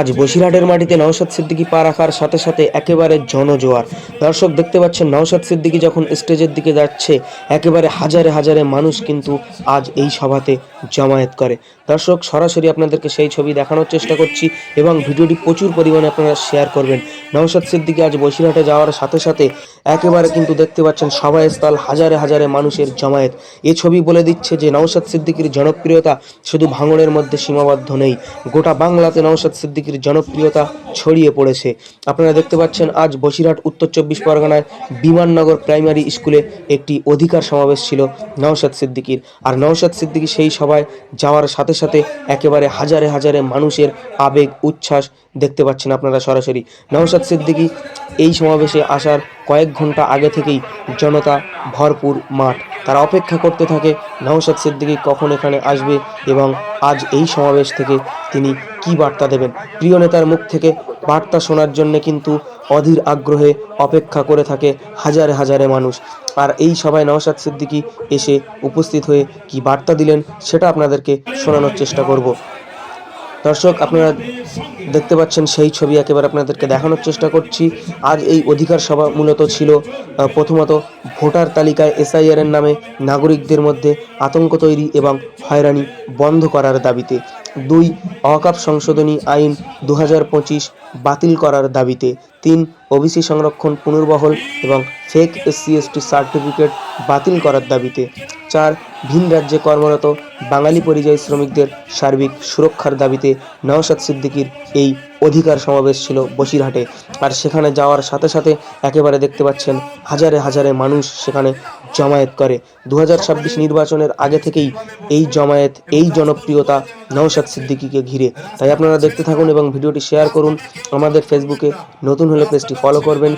আজ বসিরহাটের মাটিতে নওশাদ সিদ্দিকী পা রাখার সাথে সাথে একেবারে জনজোয়ার। দর্শক দেখতে পাচ্ছেন, নওশাদ সিদ্দিকী যখন স্টেজের দিকে যাচ্ছে, একেবারে হাজারে হাজারে মানুষ কিন্তু আজ এই সভাতে জমায়েত করে। দর্শক, সরাসরি আপনাদেরকে সেই ছবি দেখানোর চেষ্টা করছি এবং ভিডিওটি প্রচুর পরিমাণে আপনারা শেয়ার করবেন। নওশাদ সিদ্দিকী আজ বসিরহাটে যাওয়ার সাথে সাথে একেবারে কিন্তু দেখতে পাচ্ছেন, সভাস্থল হাজারে হাজারে মানুষের জমায়েত। এ ছবি বলে দিচ্ছে যে, নওশাদ সিদ্দিকীর জনপ্রিয়তা শুধু ভাঙড়ের মধ্যে সীমাবদ্ধ নেই। গোটা বাংলাতে নওশাদ সিদ্দিকীর জনপ্রিয়তা ছড়িয়ে পড়েছে। আপনারা দেখতে পাচ্ছেন, আজ বসিরহাট উত্তর চব্বিশ পরগনায় বিমাননগর প্রাইমারি স্কুলে একটি অধিকার সমাবেশ ছিল নওশাদ সিদ্দিকীর। আর নওশাদ সিদ্দিকী সেই সভায় যাওয়ার সাথে সাথে একেবারে হাজারে হাজারে মানুষের আবেগ, উচ্ছ্বাস দেখতে পাচ্ছেন আপনারা সরাসরি। নওশাদ সিদ্দিকি এই সমাবেশে আসার কয়েক ঘণ্টা আগে থেকেই জনতা ভরপুর মাঠ। তারা অপেক্ষা করতে থাকে, নওশাদ সিদ্দিকী কখন এখানে আসবে এবং আজ এই সমাবেশ থেকে তিনি কি বার্তা দেবেন? প্রিয় নেতার মুখ থেকে বার্তা শোনার জন্য কিন্তু অধীর আগ্রহে অপেক্ষা করে থাকে হাজারে হাজারে মানুষ। আর এই সভায় নওশাদ সিদ্দিকী এসে উপস্থিত হয়ে কি বার্তা দিলেন, সেটা আপনাদেরকে শোনানোর চেষ্টা করব। দর্শক, আপনারা দেখতে পাচ্ছেন সেই ছবি একেবারে আপনাদেরকে দেখানোর চেষ্টা করছি। আজ এই অধিকার সভা মূলত ছিল প্রথমত ভোটার তালিকায় এসআইআর এর নামে নাগরিকদের মধ্যে আতঙ্ক তৈরি এবং হয়রানি বন্ধ করার দাবিতে। দুই অকাপ সংশোধনী আইন দু হাজার পঁচিশ বাতিল করার দাবিতে, তিন ওবিসি সংরক্ষণ পুনর্বহল এবং ফেক এসসি এসটি সার্টিফিকেট বাতিল করার দাবিতে, চার ভিন রাজ্যে কর্মরত বাঙালি পরিযায়ী শ্রমিকদের সার্বিক সুরক্ষার দাবিতে নওশাদ সিদ্দিকির এই অধিকার সমাবেশ ছিল বসিরহাটে। আর সেখানে যাওয়ার সাথে সাথে একেবারে দেখতে পাচ্ছেন হাজারে হাজারে মানুষ সেখানে জমায়েত করে। দু হাজার ছাব্বিশ নির্বাচনের আগে থেকেই এই জমায়েত, এই জনপ্রিয়তা নওশাদ সিদ্দিকিকে ঘিরে। তাই আপনারা দেখতে থাকুন এবং ভিডিওটি শেয়ার করুন। আমাদের ফেসবুকে নতুন হলে পেজটি ফলো করবেন।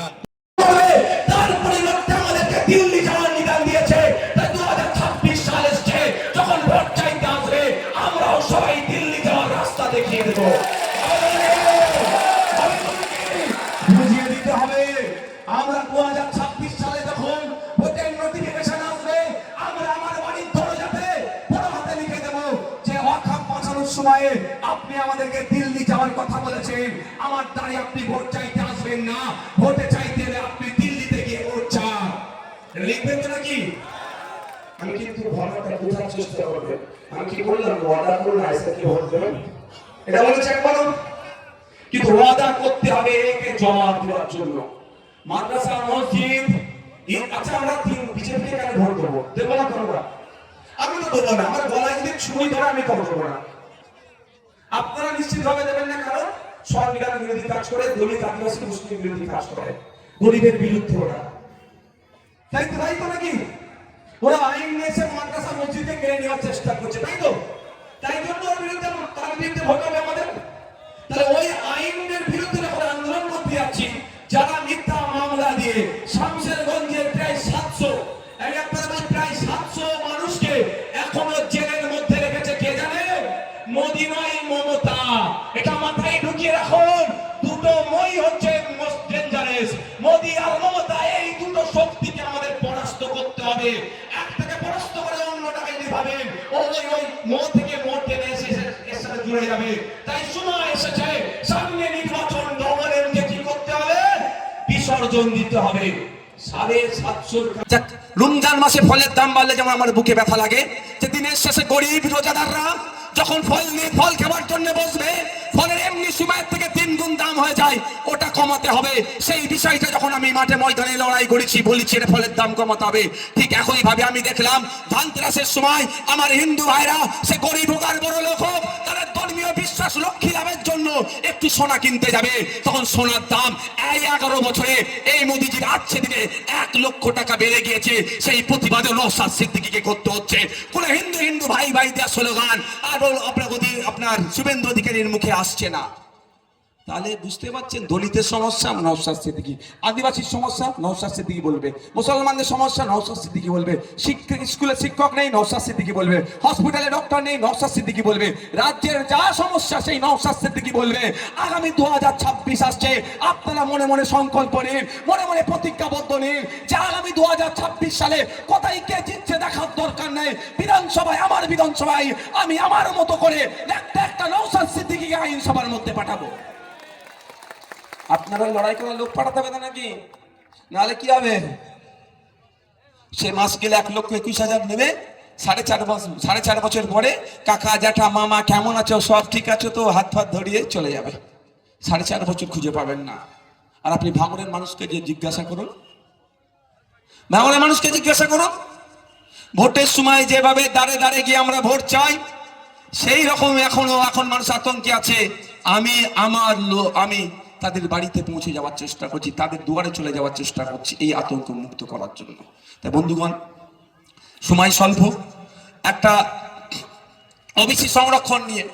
সময়ে আপনি আমাদেরকে দিল্লি যাওয়ার কথা বলেছেন। আমার দ্বারে আপনি ভোট চাইতে আসবেন না। ভোটে চাইতে আপনি দিল্লিতে গিয়ে ভোট চান। লিখবেন তো নাকি? আমি কিন্তু বোঝার চেষ্টা করবেন আমি কি করলাম? ওয়াদা আজকে কি ভোট দেবেন? এটা কিন্তু ওয়াদা করতে হবে একে জমা দেওয়ার জন্য। মাদ্রাসা, মসজিদ আচ্ছা আমরা তিন কেন ভোট দেবো? দেবো না করব আমি তো দেবো না। আমার গলায় যদি ছুঁই ধরে আমি দেবো না। আপনারা নিশ্চিত ভাবে দেবেন না কারণ সংবিধান বিরোধী কাজ করে, দলিত আদিবাসী মুসলিম বিরোধী কাজ করে। গরিবের বিরুদ্ধে ওরা। তাই তো তাই তো নাকি? ওরা আইন নিয়েছে, মাদ্রাসা মসজিদে কেড়ে নেওয়ার চেষ্টা করছে, তাই তো? তাই জন্য ওর বিরুদ্ধে তার বিরুদ্ধে ভোট হবে আমাদের? তাহলে ওই রাখুন। দুটো মই হচ্ছে ডেঞ্জারাস আর মমতা, এই দুটো শক্তিকে আমাদের পরাস্ত করতে হবে। একটাকে পরাস্ত করে অন্যটাকে ওই ওই মো থেকে টেনে এসে এর সাথে জুড়ে যাবে। তাই সময় এসেছে। সামনে নির্বাচন ডবলেরকে কি করতে হবে? বিসর্জন দিতে হবে। রমজান মাসে ফলের দাম বাড়লে যেমন আমার বুকে ব্যথা লাগে, যে দিনের শেষে গরিব রোজাদাররা যখন ফল নিয়ে ফল খাবার জন্য বসবে সময়ের থেকে তিন গুণ দাম হয়ে যায়, ওটা কমাতে হবে। সেই বিষয়টা যখন আমি মাঠে ময়দানে লড়াই করেছি, বলেছি এটা ফলের দাম কমাতে হবে। ঠিক একই ভাবে আমি দেখলাম, ধানতেরাসের সময় আমার হিন্দু ভাইরা, সে গরিব হোক আর বড় লোক হোক, তারা ধর্মীয় বিশ্বাস লক্ষ্মী লাভের জন্য একটি সোনা কিনতে যাবে। তখন সোনার দাম এই এগারো বছরে এই মোদিজির আচ্ছে দিনে এক লক্ষ টাকা বেড়ে গিয়েছে। সেই প্রতিবাদে নৌসাদ সিদ্দিকিকে করতে হচ্ছে। কোন হিন্দু হিন্দু ভাই ভাই দেওয়া স্লোগান, আর ওর আপনার অধি- আপনার শুভেন্দু অধিকারীর মুখে আসছে না। তাহলে বুঝতে পারছেন, দলিতের সমস্যা নওশাদ সিদ্দিকি। আদিবাসীর সমস্যা নওশাদ সিদ্দিকি বলবে। মুসলমানদের সমস্যা নওশাদ সিদ্দিকি বলবে। স্কুলে শিক্ষক নেই নওশাদ সিদ্দিকি বলবে। হসপিটালে ডক্টর নেই নওশাদ সিদ্দিকি বলবে। রাজ্যের যা সমস্যা, সেই নওশাদ সিদ্দিকি বলবে। আগামী দু হাজার ছাব্বিশ আসছে। আপনারা মনে মনে সংকল্প নিন, মনে মনে প্রতিজ্ঞাবদ্ধ নিন যে আগামী দু হাজার ছাব্বিশ সালে কোথায় কে জিতছে দেখার দরকার নেই। বিধানসভায়, আমার বিধানসভায় আমি আমার মতো করে একটা একটা নৌসাদ সিদ্দিকিকে আইনসভার মধ্যে পাঠাবো। আপনারা লড়াই করার লোক পাঠাতে হবে নাকি? নাহলে কি হবে? সে মাস গেলে এক লক্ষ একুশ হাজার নেবে। সাড়ে চার বছর সাড়ে চার বছর পরে কাকা, জ্যাঠা, মামা কেমন আছো? সব ঠিক আছে তো? হাত ফাত ধরিয়ে চলে যাবে। সাড়ে চার বছর খুঁজে পাবেন না। আর আপনি ভাঙড়ের মানুষকে যে জিজ্ঞাসা করুন। ভাঙড়ের মানুষকে জিজ্ঞাসা করুন। ভোটের সময় যেভাবে দাঁড়ে দাঁড়ে গিয়ে আমরা ভোট চাই, সেই রকম এখনও এখন মানুষ আতঙ্কে আছে। আমি, আমার আমি তাদের বাড়িতে পৌঁছে যাওয়ার চেষ্টা করছি, তাদের দুয়ারে চলে যাওয়ার চেষ্টা করছি এই আতঙ্ক মুক্ত করার জন্য। তাই বন্ধুগণ, সময় স্বল্প। একটা ওবিসি সংরক্ষণ নিয়ে।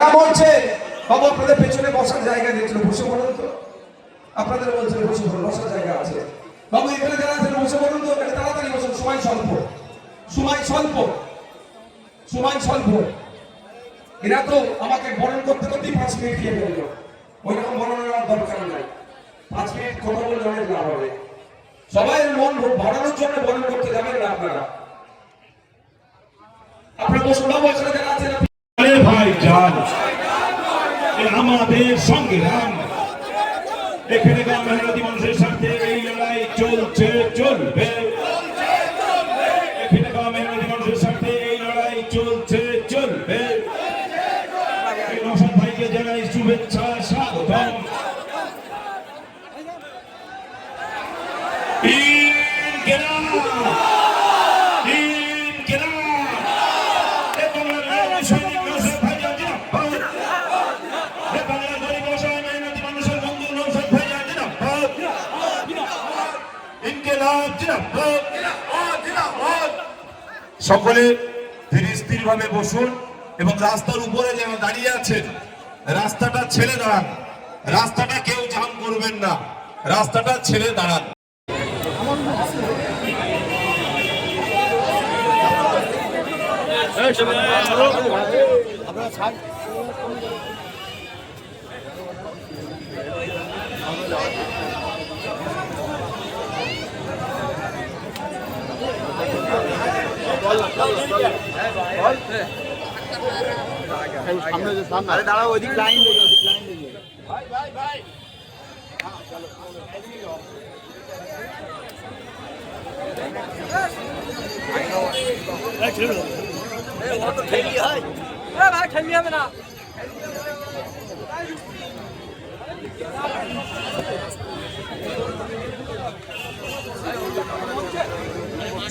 বলছে? বাবু, আপনাদের পেছনে বসার জায়গা দিয়েছিল, বসে বলুন তো। আপনাদের বলছে বসে বলুন বসার জায়গা আছে। বাবু, এখানে যারা আছেন, বসে বলুন তো, এখানে তাড়াতাড়ি বসুন, সময় স্বল্প। সময় স্বল্প। সময় স্বল্প। এরা তো আমাকে বরণ করতে করতেই পাঁচ মিনিট দিয়ে ফেলল দরকার নাই। পাঁচ মিনিট কথা বলে লাভ হবে। সবাই মন জন্য করতে যাবেন না আপনারা। আমাদের এখানে মানুষের সাথে এই লড়াই চলছে, চলবে। এই লড়াই চলছে, চলবে। ভাইকে শুভেচ্ছা। সকলে ধীরে স্থির ভাবে বসুন এবং রাস্তার উপরে যেন দাঁড়িয়ে আছেন, রাস্তাটা ছেড়ে দাঁড়ান। রাস্তাটা কেউ জাম করবেন না, রাস্তাটা ছেড়ে দাঁড়ান। আরে দাঁড়াও ওইদিক লাইন দিয়ে ওইদিক লাইন দিয়ে ভাই ভাই ভাই ঠেলি হয় ভাই ঠেলি হবে না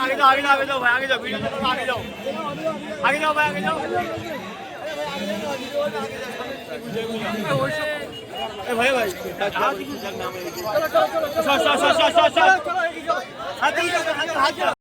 আগে যাও আগে না আগে যাও ভাই আগে যাও ভিডিও আগে যাও আগে যাও ভাই আগে যাও আগে যাও ভাই ভাই। চলো চলো চলো চলো চলো চলো